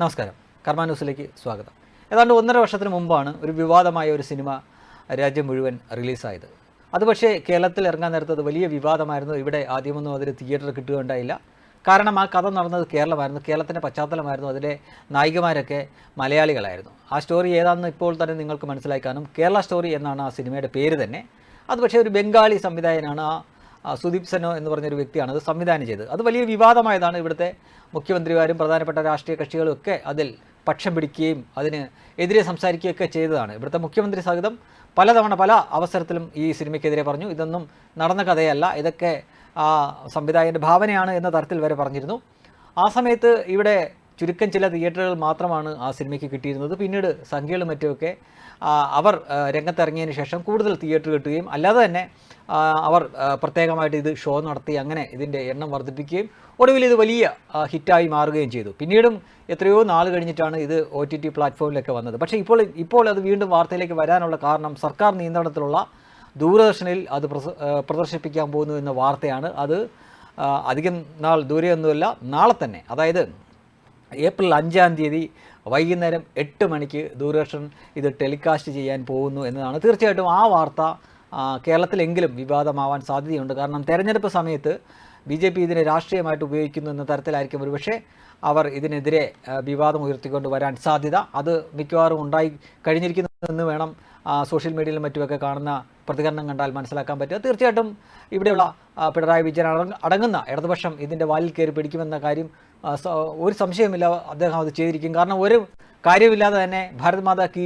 നമസ്കാരം. കർമ്മ ന്യൂസിലേക്ക് സ്വാഗതം. ഏതാണ്ട് ഒന്നര വർഷത്തിന് മുമ്പാണ് ഒരു വിവാദമായ ഒരു സിനിമ രാജ്യം മുഴുവൻ റിലീസായത്. അത് പക്ഷേ കേരളത്തിൽ ഇറങ്ങാൻ നേരത്തത് വലിയ വിവാദമായിരുന്നു. ഇവിടെ ആദ്യമൊന്നും അതിന് തിയേറ്റർ കിട്ടുകയുണ്ടായില്ല. കാരണം ആ കഥ നടന്നത് കേരളമായിരുന്നു. കേരളത്തിന്റെ പശ്ചാത്തലമായിരുന്നു. അതിലെ നായികമാരൊക്കെ മലയാളികളായിരുന്നു. ആ സ്റ്റോറി ഏതാണെന്ന് ഇപ്പോൾ തന്നെ നിങ്ങൾക്ക് മനസ്സിലാക്കാനും കേരള സ്റ്റോറി എന്നാണ് ആ സിനിമയുടെ പേര് തന്നെ. അത് പക്ഷേ ഒരു ബംഗാളി സംവിധായകനാണ് ആ ആ, സുദീപ് സെനോ എന്ന് പറഞ്ഞൊരു വ്യക്തിയാണ് അത് സംവിധാനം ചെയ്തത്. അത് വലിയ വിവാദമായതാണ് ഇവിടുത്തെ മുഖ്യമന്ത്രിമാരും പ്രധാനപ്പെട്ട രാഷ്ട്രീയ കക്ഷികളും ഒക്കെ അതിൽ പക്ഷം പിടിക്കുകയും അതിന് എതിരെ സംസാരിക്കുകയൊക്കെ ചെയ്തതാണ്. ഇവിടുത്തെ മുഖ്യമന്ത്രി സഹിതം പലതവണ പല അവസരത്തിലും ഈ സിനിമയ്ക്കെതിരെ പറഞ്ഞു ഇതൊന്നും നടന്ന കഥയല്ല ഇതൊക്കെ ആ സംവിധായകന്റെ ഭാവനയാണ് എന്ന തരത്തിൽ വരെ പറഞ്ഞിരുന്നു. ആ സമയത്ത് ഇവിടെ ചുരുക്കം ചില തിയേറ്ററുകൾ മാത്രമാണ് ആ സിനിമയ്ക്ക് കിട്ടിയിരുന്നത്. പിന്നീട് സംഖ്യകളും മറ്റുമൊക്കെ അവർ രംഗത്തിറങ്ങിയതിന് ശേഷം കൂടുതൽ തിയേറ്റർ കിട്ടുകയും അല്ലാതെ തന്നെ അവർ പ്രത്യേകമായിട്ട് ഇത് ഷോ നടത്തി അങ്ങനെ ഇതിന്റെ എണ്ണം വർദ്ധിപ്പിക്കുകയും ഒടുവിൽ ഇത് വലിയ ഹിറ്റായി മാറുകയും ചെയ്തു. പിന്നീടും എത്രയോ നാൾ കഴിഞ്ഞിട്ടാണ് ഇത് ഒ ടി ടി പ്ലാറ്റ്ഫോമിലൊക്കെ വന്നത്. പക്ഷേ ഇപ്പോൾ ഇപ്പോൾ അത് വീണ്ടും വാർത്തയിലേക്ക് വരാനുള്ള കാരണം സർക്കാർ നിയന്ത്രണത്തിലുള്ള ദൂരദർശനിൽ അത് പ്രദർശിപ്പിക്കാൻ പോകുന്നു എന്ന വാർത്തയാണ്. അത് അധികം നാൾ ദൂരെയൊന്നുമല്ല നാളെ തന്നെ. അതായത് ഏപ്രിൽ അഞ്ചാം തീയതി വൈകുന്നേരം എട്ട് മണിക്ക് ദൂരദർശൻ ഇത് ടെലികാസ്റ്റ് ചെയ്യാൻ പോകുന്നു എന്നതാണ്. തീർച്ചയായിട്ടും ആ വാർത്ത കേരളത്തിലെങ്കിലും വിവാദമാവാൻ സാധ്യതയുണ്ട്. കാരണം തെരഞ്ഞെടുപ്പ് സമയത്ത് ബി ജെ പി ഇതിനെ രാഷ്ട്രീയമായിട്ട് ഉപയോഗിക്കുന്നു എന്ന തരത്തിലായിരിക്കും ഒരുപക്ഷെ അവർ ഇതിനെതിരെ വിവാദം ഉയർത്തിക്കൊണ്ട് വരാൻ സാധ്യത. അത് മിക്കവാറും ഉണ്ടായി കഴിഞ്ഞിരിക്കുന്നു എന്ന് വേണം സോഷ്യൽ മീഡിയയിലും മറ്റുമൊക്കെ കാണുന്ന പ്രതികരണം കണ്ടാൽ മനസ്സിലാക്കാൻ പറ്റുക. തീർച്ചയായിട്ടും ഇവിടെയുള്ള പിണറായി വിജയൻ അടങ്ങുന്ന ഇടതുപക്ഷം ഇതിന്റെ വാലിൽ കയറി പിടിക്കുമെന്ന കാര്യം ഒരു സംശയമില്ല അദ്ദേഹം അത് ചെയ്തിരിക്കും. കാരണം ഒരു കാര്യമില്ലാതെ തന്നെ ഭാരത് മാതാ കി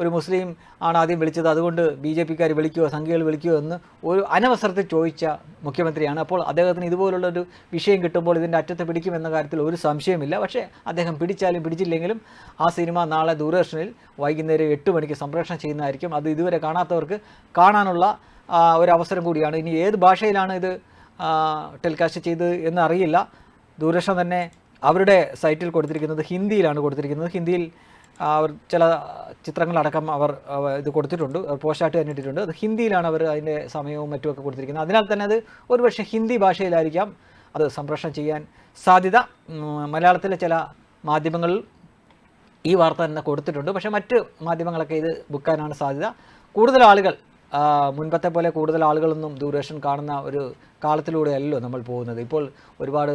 ഒരു മുസ്ലിം ആണ് ആദ്യം വിളിച്ചത്. അതുകൊണ്ട് ബി ജെ പിക്കാർ വിളിക്കുകയോ സംഖ്യകൾ വിളിക്കുകയോ എന്ന് ഒരു അനവസരത്തിൽ ചോദിച്ച മുഖ്യമന്ത്രിയാണ്. അപ്പോൾ അദ്ദേഹത്തിന് ഇതുപോലുള്ള ഒരു വിഷയം കിട്ടുമ്പോൾ ഇതിന്റെ അറ്റത്ത് പിടിക്കുമെന്ന കാര്യത്തിൽ ഒരു സംശയമില്ല പക്ഷേ അദ്ദേഹം പിടിച്ചാലും പിടിച്ചില്ലെങ്കിലും ആ സിനിമ നാളെ ദൂരദർശനിൽ വൈകുന്നേരം എട്ട് മണിക്ക് സംപ്രേഷണം ചെയ്യുന്നതായിരിക്കും. അത് ഇതുവരെ കാണാത്തവർക്ക് കാണാനുള്ള ഒരു അവസരം കൂടിയാണ്. ഇനി ഏത് ഭാഷയിലാണ് ഇത് ടെലികാസ്റ്റ് ചെയ്തത് എന്നറിയില്ല. ദൂരദർശൻ തന്നെ അവരുടെ സൈറ്റിൽ കൊടുത്തിരിക്കുന്നത് ഹിന്ദിയിലാണ് കൊടുത്തിരിക്കുന്നത്. ഹിന്ദിയിൽ അവർ ചില ചിത്രങ്ങളടക്കം അവർ ഇത് കൊടുത്തിട്ടുണ്ട്. പോസ്റ്റായിട്ട് തന്നെ ഇട്ടിട്ടുണ്ട്. അത് ഹിന്ദിയിലാണ് അവർ അതിന്റെ സമയവും മറ്റുമൊക്കെ കൊടുത്തിരിക്കുന്നത്. അതിനാൽ തന്നെ അത് ഒരുപക്ഷെ ഹിന്ദി ഭാഷയിലായിരിക്കാം അത് സംപ്രേഷണം ചെയ്യാൻ സാധ്യത. മലയാളത്തിലെ ചില മാധ്യമങ്ങളിൽ ഈ വാർത്ത തന്നെ കൊടുത്തിട്ടുണ്ട്. പക്ഷേ മറ്റ് മാധ്യമങ്ങളൊക്കെ ഇത് ബുക്കാനാണ് സാധ്യത. കൂടുതൽ ആളുകൾ മുൻപത്തെ പോലെ കൂടുതൽ ആളുകളൊന്നും ദൂരദർശൻ കാണുന്ന ഒരു കാലത്തിലൂടെയല്ലോ നമ്മൾ പോകുന്നത്. ഇപ്പോൾ ഒരുപാട്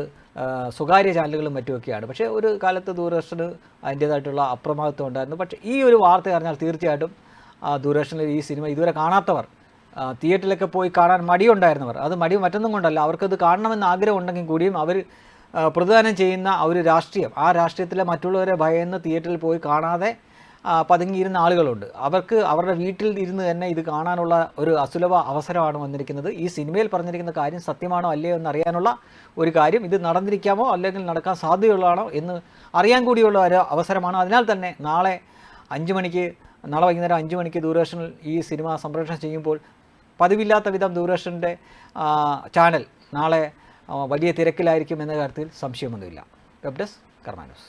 സ്വകാര്യ ചാനലുകളും മറ്റുമൊക്കെയാണ്. പക്ഷേ ഒരു കാലത്ത് ദൂരദർശന് അതിന്റേതായിട്ടുള്ള അപ്രമാദിത്വം ഉണ്ടായിരുന്നു. പക്ഷേ ഈ ഒരു വാർത്ത അറിഞ്ഞാൽ തീർച്ചയായിട്ടും ദൂരദർശനിൽ ഈ സിനിമ ഇതുവരെ കാണാത്തവർ തിയേറ്ററിലൊക്കെ പോയി കാണാൻ മടിയുണ്ടായിരുന്നവർ അത് മടി മറ്റൊന്നും കൊണ്ടല്ല അവർക്കത് കാണണമെന്ന് ആഗ്രഹം ഉണ്ടെങ്കിൽ കൂടിയും അവർ പ്രതിദാനം ചെയ്യുന്ന ഒരു രാഷ്ട്രീയം ആ രാഷ്ട്രീയത്തിലെ മറ്റുള്ളവരെ ഭയന്ന് തിയേറ്ററിൽ പോയി കാണാതെ പതുങ്ങിയിരുന്ന ആളുകളുണ്ട്. അവർക്ക് അവരുടെ വീട്ടിൽ ഇരുന്ന് തന്നെ ഇത് കാണാനുള്ള ഒരു അസുലഭ അവസരമാണ് വന്നിരിക്കുന്നത്. ഈ സിനിമയിൽ പറഞ്ഞിരിക്കുന്ന കാര്യം സത്യമാണോ അല്ലയോ എന്ന് അറിയാനുള്ള ഒരു കാര്യം ഇത് നടന്നിരിക്കാമോ അല്ലെങ്കിൽ നടക്കാൻ സാധ്യതയുള്ളതാണോ എന്ന് അറിയാൻ കൂടിയുള്ള ഒരു അവസരമാണ്. അതിനാൽ തന്നെ നാളെ അഞ്ച് മണിക്ക് നാളെ വൈകുന്നേരം അഞ്ച് മണിക്ക് ദൂരദർശനിൽ ഈ സിനിമ സംപ്രേഷണം ചെയ്യുമ്പോൾ പതിവില്ലാത്ത വിധം ദൂരദർശന്റെ ചാനൽ നാളെ വലിയ തിരക്കിലായിരിക്കും എന്ന കാര്യത്തിൽ സംശയമൊന്നുമില്ല. Web desk കർമാനോസ്